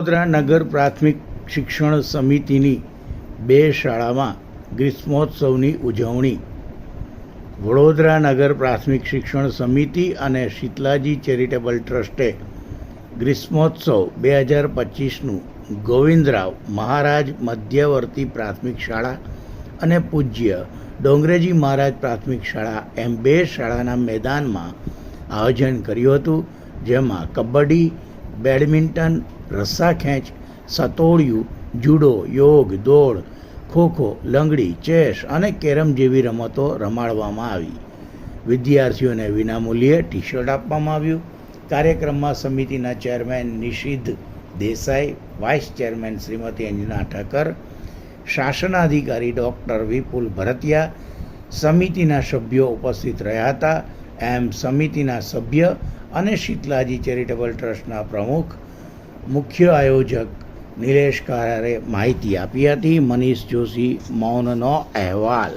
વડોદરા નગર પ્રાથમિક શિક્ષણ સમિતિની બે શાળામાં ગ્રીષ્મોત્સવની ઉજવણી. વડોદરા નગર પ્રાથમિક શિક્ષણ સમિતિ અને શીતલાજી ચેરિટેબલ ટ્રસ્ટે ગ્રીષ્મોત્સવ બે હજાર પચીસનું ગોવિંદરાવ મહારાજ મધ્યવર્તી પ્રાથમિક શાળા અને પૂજ્ય ડોંગરેજી મહારાજ પ્રાથમિક શાળા એમ બે શાળાના મેદાનમાં આયોજન કર્યું હતું, જેમાં કબડ્ડી બેડમિન્ટન રસ્સા ખેંચ સતોડિયું જુડો, યોગ, દોડ, ખોખો, લંગડી, ચેસ અને કેરમ જેવી રમતો રમાડવામાં આવી. વિદ્યાર્થીઓને વિનામૂલ્યે ટી શર્ટ આપવામાં આવ્યું. કાર્યક્રમમાં સમિતિના chairman Nishiddh Desai, vice chairman Shrimati Anjana Thakkar શાસનાધિકારી doctor Vipul Bharatiya, સમિતિના સભ્યો ઉપસ્થિત રહ્યા હતા. એમ સમિતિના સભ્ય અને શીતલાજી ચેરિટેબલ ટ્રસ્ટના પ્રમુખ, મુખ્ય આયોજક નિલેશ કારારે માહિતી આપી હતી. મનીષ જોશી, મૌનનો અહેવાલ.